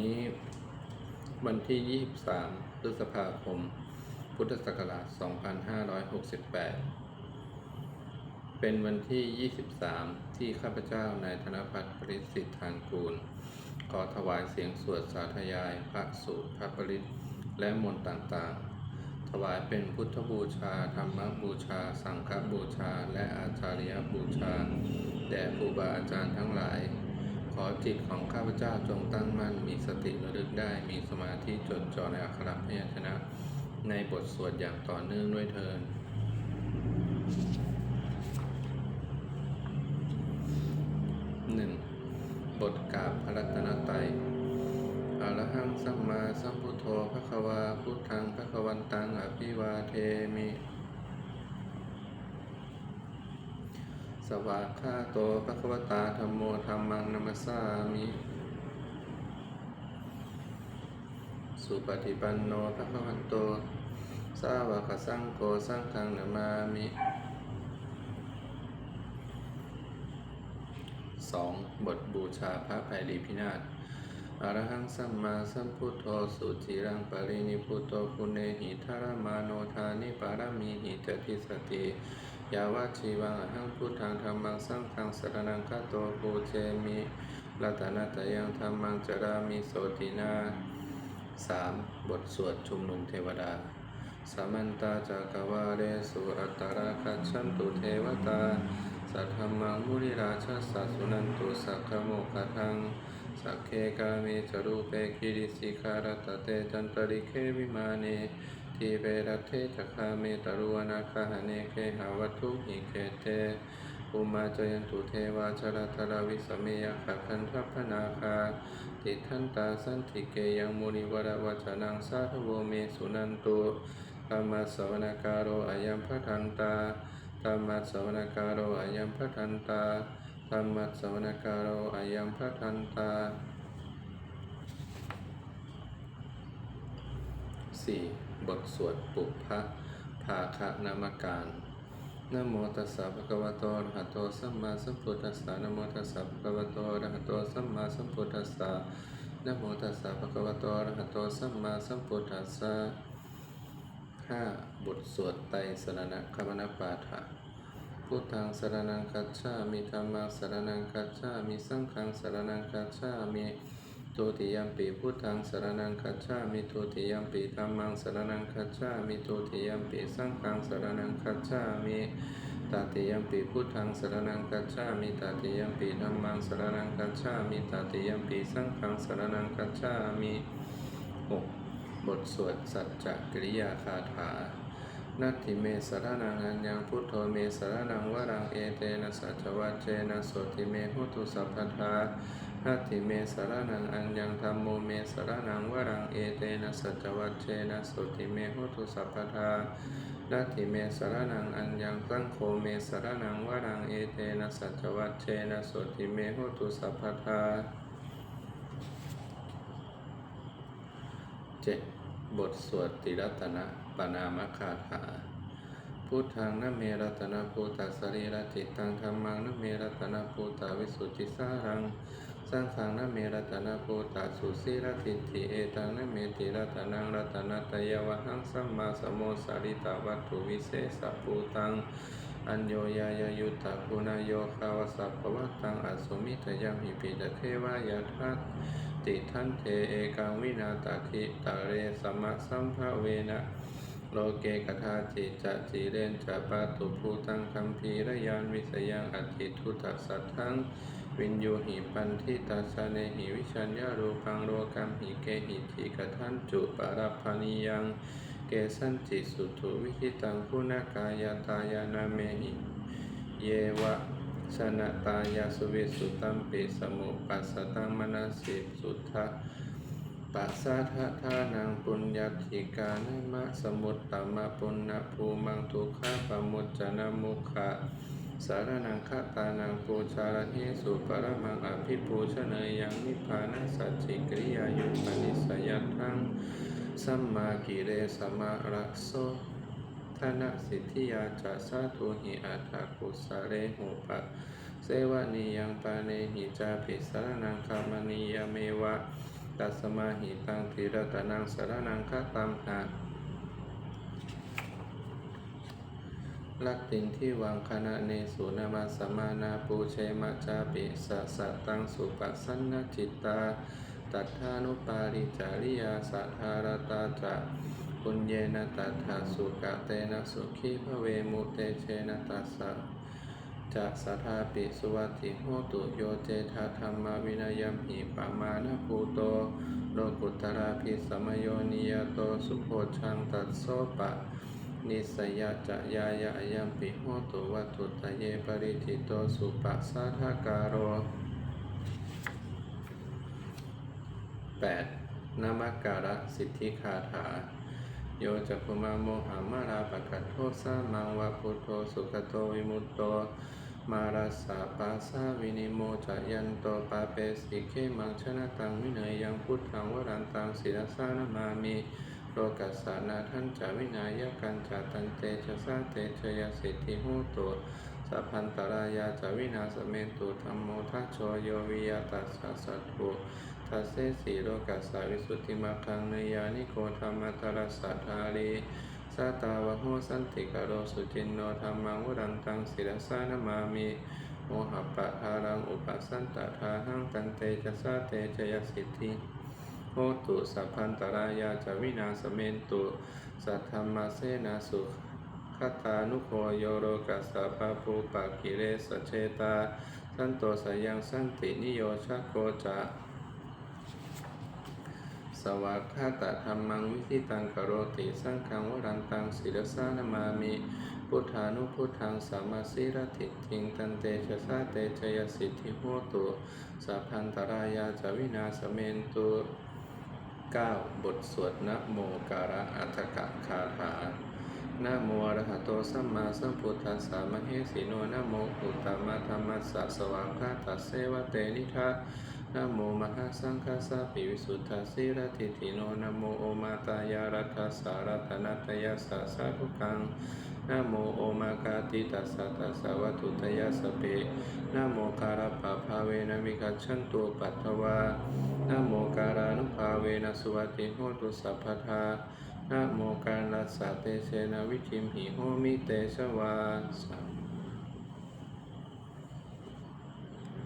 นี้วันที่ 23 พฤษภาคม พุทธศักราช 2568 เป็นวันที่ 23 ที่ข้าพเจ้านายธนพัฒน์ปริสิทธิ์ทางกูล ขอถวายเสียงสวดสาธยาย พระสูตรพระปริตและมนต์ต่างๆ ถวายเป็นพุทธบูชา ธรรมบูชา สังฆบูชา และอาจาริยบูชา แด่ครูบาอาจารย์ทั้งหลาย ขอจิตของข้าพเจ้าจงตั้งมั่น มีสติระลึกได้ มีสมาธิจดจ่อในอักขระพยัญชนะ ในบทสวดอย่างต่อเนื่องด้วยเทินหนึ่งบทกาบพระรัตนตรัยอรหังสัมมาสัมพุทโธพระควาพุทธังพระควันตังอภิวาเทมิ สวากขาโตพระควตาธรรมโมธรรมังนัมสามิ สุปฏิปันโนพระควันโต สาวกสังโฆสังฆังนามามิสองบทบูชาพระไผ่ลีพินาศอรหังสัมมาสัมพุทโธสุจิรังปรินิพุโตคุเนหิทารมาโนทานิปารมีหิจติสติ ยาวาชีวังอหังพุทธังธรรมังสังฆังสรนังคาโตปูเจมิรัตนตยังธรรมังจรามิโสตินาสามบทสวดชุมนุมเทวดาสามันตาจักวาเรสุอัตตราคัจฉันตุเทวตา สัทธมมังมุริราชสัสสุนันตุสักขโมกขทัง สักเคกามิจรูเปกิริสิคารตเตจันตริเควิมาเน ทีเวรเทจคาเมตรุวนาคาหเนเคหาวัตถุหิเคเตอุมาจยันตุเทวาชรทราวิสเมยขคันทัพนาคา ติทันตาสันติเกยังมุนิวรวัจนังสาธโวเมสุนันตุธรรมสสวนการโรอายัมพทันตาธรรมะสวนาการโรอายัมพทันตาธรรมะสวนาการโรอายัมพทันตาสี่ บทสวดปุพพะภาคะนามการนโมตัสสะภะคะวะโตอะระหะโตสัมมาสัมพุทธัสสะนโมตัสสะภะคะวะโตอะระหะโตสัมมาสัมพุทธัสสะนโมตัสสะภะคะวะโตอะระหะโตสัมมาสัมพุทธัสสะห้าบทสวดไตรสรณะคมนปาฐะพุทธังสรนังคัจฉามิธรรมังสรนังคัจฉามิสังฆังสรนังคัจฉามิ ทุติยมปีพุทธังสรนังคัจฉามิทุติยมปีธรรมังสรนังคัจฉามิทุติยมปีสังฆังสรนังคัจฉามิตติยมปีพุทธังสรนังคัจฉามิตติยมปีธรรมังสรนังคัจฉามิตติยมปีสังฆังสรนังคัจฉามิหกบทสวดสัจจกิริยาคาถานัตถิเมสรนังอัญญังพุทโธเมสรนังวรังเอเตนะสัจวัจเจนะโสติเมหุตุสัพพทา นัตถิเมสรนังอัญญังธรรมโมเมสรนังวรังเอเตนะสัจวัจเจนะโสติเมหุตุสัพพทานัตถิเมสรนังอัญญังสังโฆเมสรนังวรังเอเตนะสัจวัจเจนะโสติเมหุตุสัพพทาเจ็ดบทสวดติรัตนะปนามคาถาพุทธังนเมรัตนภูตสรีระจิตตังธรรมังนเมรัตนภูตวิสุทธิสารัง สังฆังนเมรัตนาภูตสุสีรทิฏฐิเอตังนเมติรัตนังรัตนตยวหังสัมมาสมโมสาริตาวัตถุวิเศษภูตังอัญโยยายายุตตะคุณโยคาวสัพพวัตตังอสุมิตยังหิปิตเทวายาทัตติทันเทเอกังวินาตคิตะเรสมะสัมภเวนะ ลเกกทาจิจะจีเรนจะปาตุภูตังคัมภีรยานวิสยังอธิทุตัสัทธังวินยูหิปันทิตาสเนหิวิชัญญารูปังโรกัมหิเกหิจิกทันจุปาราพานิยัง เกสันจิสุทุวิหิตังคุณากายตายานาเมหิเยวะชนะตายาสุวิสุตัมปิสมุปัสสตังมนาสิสุทธะ ปัสสะทะทานังปุญญาธิกานมะสมุตตมะปุณณภูมังทุกขะปมุจจนะมุขะสารนังคตานังปูชาระเฮสุปรมังอภิปูชเนยยังนิพพานัสสัจจิกริยายุปนิสยัตถังสัมมากิเรสมาระโสธนสิทธิยาจัสสะทุหิอัตถกุสเรหุปะเสวะนิยังปาเนหิจาปิสารนังคามณียเมวะ ตัสมาหิตังทีรัตนังสารนังคตัมหะลักติงที่วังคณะเนสุนามาสมานาปูเชมะจาปิสะสะตังสุปัสสันนจิตตา ตัทธานุปาริจาริยาสัทธารตาจะปุญเยนะตัทธาสุกะเตนะสุขีพระเวมุเตเชนะตัสสะ จะสัทธาปิสุวัติโหตุโยเจธาธรรมาวินัยมหิปามานะภูโตโลกุตราภิสมโยนิยโตสุโพชังตัสโสปะ นิสยจะยายะยมปิโหตุวัตุตะเยปริทิโตสุปัสสะทาการโร 8. นามการะสิทธิคาถาโยจักขุมาโมหามาราปะกัตโทสามังวะพุทโธสุขโตวิมุตโต มาราสาปาสาวินิโมจะยันโตปาเปสิเขมังชนะตังวิเนยยังพุทธังวรันตังศิรสานามามิโลกัสสานาทันจาวินายกันจาตันเตชะสาเตชยสิทธิโหตุสัพพันตรายาจาวินาสเมตุธรรมโมทัชโชโยวิยตัสสะสัตถุทัสเสสีโลกัสสาวิสุทธิมาคังเนยานิโกธรรมตรัสสะทาลี สาตาวะโหสันติกโรสุจินโนธรรมังวรันตังศิรสานามามิโมหะปะทารังอุปสันตทาหังตันเตจะสาเตจยสิทธิโหตุสัพพันตรายาจวินาสเมนตุ สัทธรรมาเสนาสุขตานุโคโยโรกัสสะปะปูปะกิเลสเชตา สันโตสยังสันตินิโยชะโกจะ วากขาตะธรรมังวิธิตังกโรติสังฆังวรันตังศิรสานามามิ พุทธานุพุทธังสามาสิรติทิงตันเตชะสาเตชยสิทธิโหตุสัพพันตรายาจวินาสเมนตุ 9. บทสวดนะโมการะอัฏกะคาถานะโมอระหะโตสัมมาสัมพุทธัสสะมะเหสีโนนะโมอุตตมะธรรมัสสะสวากขาตัสเสวะเตนิทะ นะโมมหาสังฆสสะปิวิสุทธัสสิรติติโนนะโมโอมาตายารัตสารัตนัตยาสสะสาธุกังนะโมโอมากาติตัสสะตัสสะวัตุตยาสเปนะโมการะปะภาเวนะมิกัจฉันตุปัตถวานะโมการานุภาเวนะสุวัติโหตุสัพพทานะโมการัสสะเตเชนวิชิมหิโหมิเตชวาสัม